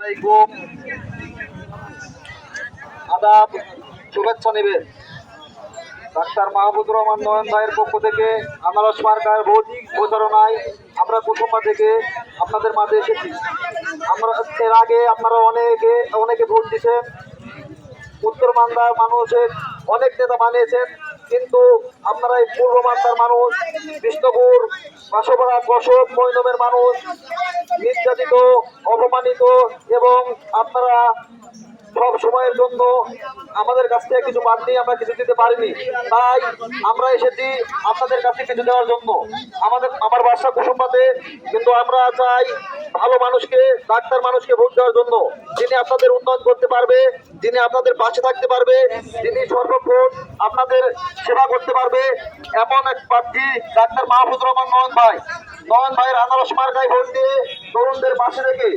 আলাইকুম। আদাব, শুভেচ্ছা নেবে। ডাক্তার মাহবুবুর রহমান নয়ন ভাইয়ের পক্ষ থেকে আনারস মার্কার ভোট প্রচারণায় আমরা কুটুম্বা থেকে আপনাদের মাঝে এসেছি। আমরা এর আগে আপনারা অনেকে অনেকে ভোট দিচ্ছেন উত্তর মান্দার মানুষের অনেক নেতা বানিয়েছেন, কিন্তু আপনারা এই পূর্ব মান্দার মানুষ, বিষ্ণুপুর বাসপাড়া কসব মৈনমের মানুষ, নির্যাতিত, অপমানিত এবং আপনারা সব সময়ের জন্য আমাদের কাছ থেকে কিছু বাদ দিয়ে আমরা কিছু দিতে পারিনি। তাই আমরা এসেছি আপনাদের কাছে কিছু দেওয়ার জন্য। আমাদের, আমার বাসা কুসুম্বাতে কিন্তু আমরা চাই ভালো মানুষকে ডাক্তার মানুষকে ভোট দেওয়ার জন্য যিনি আপনাদের উন্নয়ন করতে পারবে, যিনি আপনাদের পাশে থাকতে পারবে, যিনি সর্বক্ষণ আপনাদের সেবা করতে পারবে, এমন এক প্রার্থী ডাক্তার মাহফুজ রহমান নয়ন ভাই। নয়ন ভাইয়ের আনারস মার্কায় ভোট দিয়ে তরুণদের পাশে রেখে